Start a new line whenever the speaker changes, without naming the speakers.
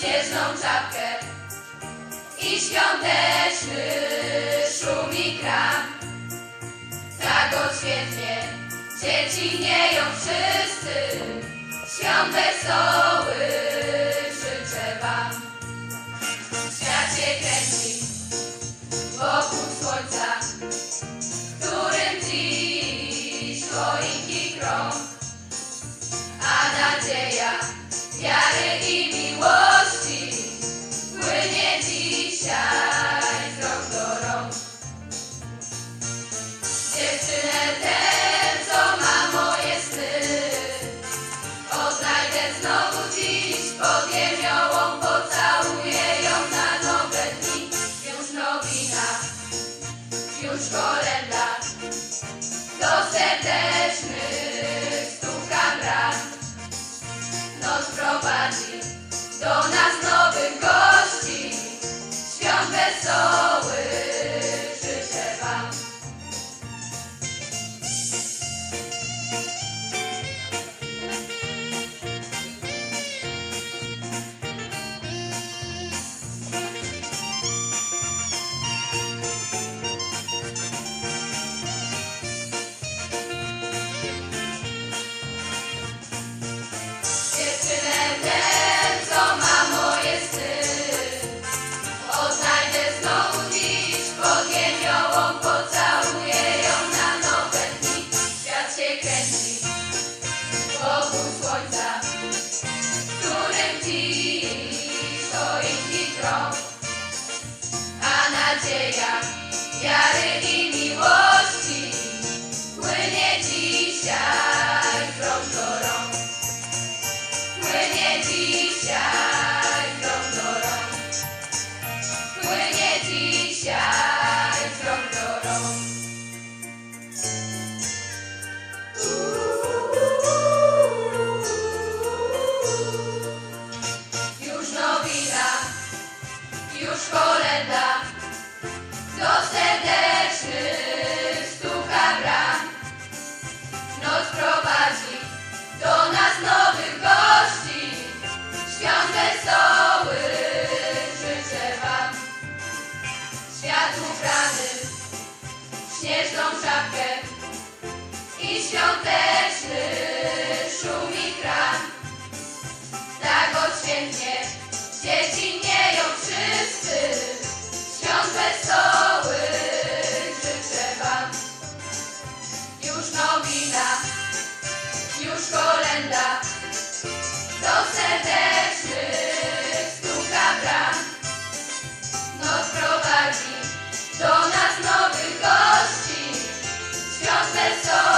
śnieżną czapkę i świąteczny szum i kram. Tak odświetnie dzieci nieją wszyscy, świąt wesoły życzę wam. Świat się kręci wokół słońca, którym dziś choinki krąg, a nadzieja до нас. llega y haré mi voz. śnieżną szafkę i świąteczną Chante